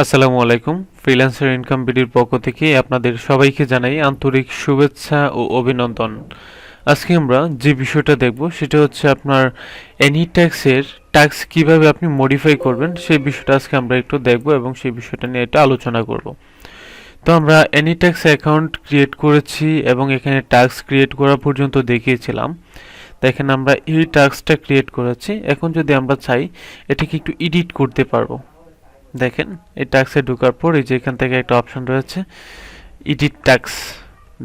আসসালামু আলাইকুম। Freelancer income বিডির পক্ষ থেকে আপনাদের সবাইকে জানাই আন্তরিক শুভেচ্ছা ও অভিনন্দন। আজকে আমরা যে বিষয়টা দেখব, সেটা হচ্ছে আপনার এনি ট্যাক্সের ট্যাক্স কীভাবে আপনি মডিফাই করবেন, সেই বিষয়টা আজকে আমরা একটু দেখব এবং সেই বিষয়টা নিয়ে এটা আলোচনা করব। তো আমরা এনি ট্যাক্স অ্যাকাউন্ট ক্রিয়েট করেছি এবং এখানে ট্যাক্স ক্রিয়েট করা পর্যন্ত দেখিয়েছিলাম। দেখেন আমরা এই ট্যাক্সটা ক্রিয়েট করেছি। এখন যদি আমরা চাই, এটাকে একটু এডিট করতে পারব। দেখেন, এই ট্যাক্সে ঢোকার পর এই যে এখান থেকে একটা অপশন রয়েছে এডিট ট্যাক্স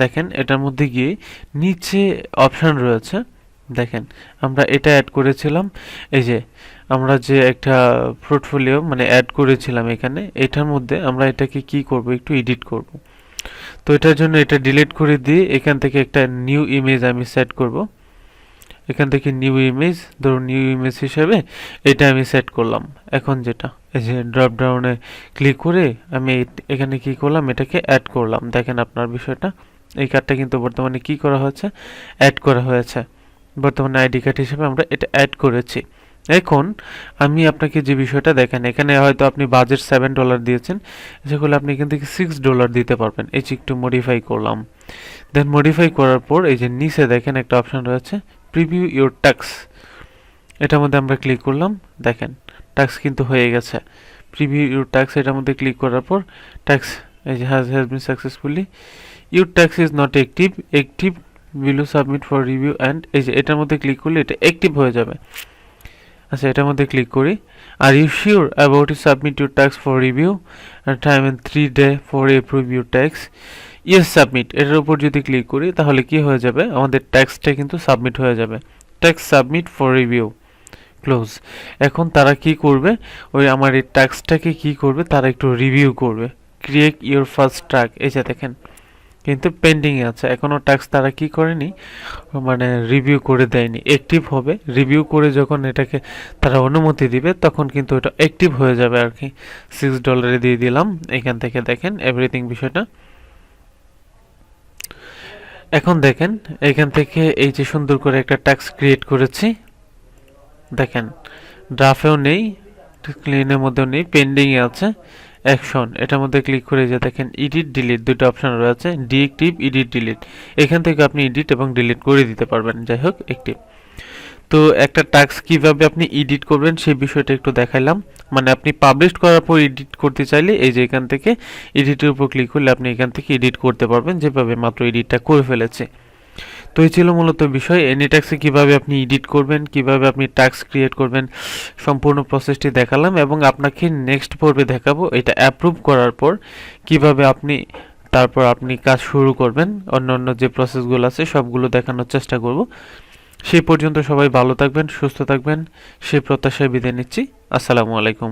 দেখেন, এটার মধ্যে গিয়ে নিচে অপশন রয়েছে। দেখেন, আমরা এটা অ্যাড করেছিলাম। এই যে আমরা যে একটা পোর্টফোলিও মানে অ্যাড করেছিলাম এখানে, এটার মধ্যে আমরা এটাকে কি করব? একটু এডিট করব। তো এটার জন্য এটা ডিলিট করে দিয়ে এখান থেকে একটা নিউ ইমেজ আমি সেট করব। এখান থেকে নিউ ইমেজ ধরুন নিউ ইমেজ হিসেবে এটা আমি সেট করলাম। এখন যেটা, এই যে ড্রপ ডাউনে ক্লিক করে আমি এখানে কি করলাম? এটাকে অ্যাড করলাম। দেখেন আপনার বিষয়টা। এই কার্ডটা কিন্তু বর্তমানে কি করা হয়েছে? অ্যাড করা হয়েছে। বর্তমানে আইডি কার্ড হিসেবে আমরা এটা অ্যাড করেছি। এখন আমি আপনাকে যে বিষয়টা দেখেন, এখানে হয়তো আপনি বাজেট সেভেন ডলার দিয়েছেন। সেগুলো আপনি এখান থেকে সিক্স ডলার দিতে পারবেন। এই যে একটু মডিফাই করলাম। দেন মডিফাই করার পর এই যে নিচে দেখেন একটা অপশন রয়েছে। প্রিভিউ ইউর ট্যাক্স এটার মধ্যে আমরা ক্লিক করলাম, দেখেন ট্যাক্স কিন্তু হয়ে গেছে। প্রিভিউ ইউর ট্যাক্স এটার মধ্যে ক্লিক করার পর ট্যাক্স এই has has been successfully your tax is not active active will submit for review and এই যে এটার মধ্যে ক্লিক করলে এটা অ্যাক্টিভ হয়ে যাবে। আচ্ছা এটার মধ্যে ক্লিক করি। Are you sure about you submit your tax for review time and three day for approve your tax yes submit এটার উপর যদি ক্লিক করি, তাহলে কি হয়ে যাবে? আমাদের ট্যাক্সটা কিন্তু সাবমিট হয়ে যাবে। Tax submit for review close এখন তারা কি করবে? ওই আমার এই ট্যাক্সটাকে কি করবে? তারা একটু রিভিউ করবে। ক্রিয়েট ইওর ফার্স্ট ট্র্যাক এই যে দেখেন, কিন্তু পেন্ডিংয়ে আছে। এখনও ট্যাক্স তারা কি করেনি? মানে রিভিউ করে দেয়নি। অ্যাক্টিভ হবে। রিভিউ করে যখন এটাকে তারা অনুমতি দিবে, তখন কিন্তু এটা অ্যাক্টিভ হয়ে যাবে আর কি। সিক্স ডলারে দিয়ে দিলাম। এখান থেকে দেখেন এভরিথিং বিষয়টা। এখন দেখেন, এখান থেকে এই যে সুন্দর করে একটা ট্যাক্স ক্রিয়েট করেছি। দেখেন ড্রাফেও নেই ক্লিনের মধ্যেও নেই পেন্ডিংয়ে আছে। অ্যাকশন এটার মধ্যে ক্লিক করে যে দেখেন এডিট ডিলিট দুটো অপশান রয়েছে ডিএক্টিভ এডিট ডিলিট এখান থেকে আপনি এডিট এবং ডিলিট করে দিতে পারবেন। যাই হোক একটিভ তো একটা টাস্ক কীভাবে আপনি এডিট করবেন সেই বিষয়টা একটু দেখাইলাম। মানে আপনি পাবলিশ করার পর এডিট করতে চাইলে এই যে এখান থেকে এডিটের উপর ক্লিক করলে আপনি এখান থেকে এডিট করতে পারবেন, যেভাবে মাত্র এডিটটা করে ফেলেছে। তো এই ছিল মূলত বিষয় এনি ট্যাক্সে কীভাবে আপনি এডিট করবেন, কীভাবে আপনি ট্যাক্স ক্রিয়েট করবেন, সম্পূর্ণ প্রসেসটি দেখালাম এবং আপনাকে নেক্সট পর্বে দেখাবো, এটা অ্যাপ্রুভ করার পর কীভাবে আপনি, তারপর আপনি কাজ শুরু করবেন অন্য অন্য যে প্রসেসগুলো আছে সবগুলো দেখানোর চেষ্টা করব। সেই পর্যন্ত সবাই ভালো থাকবেন সুস্থ থাকবেন। সেই প্রত্যাশায় বিদায় নিচ্ছি। আসসালামু আলাইকুম।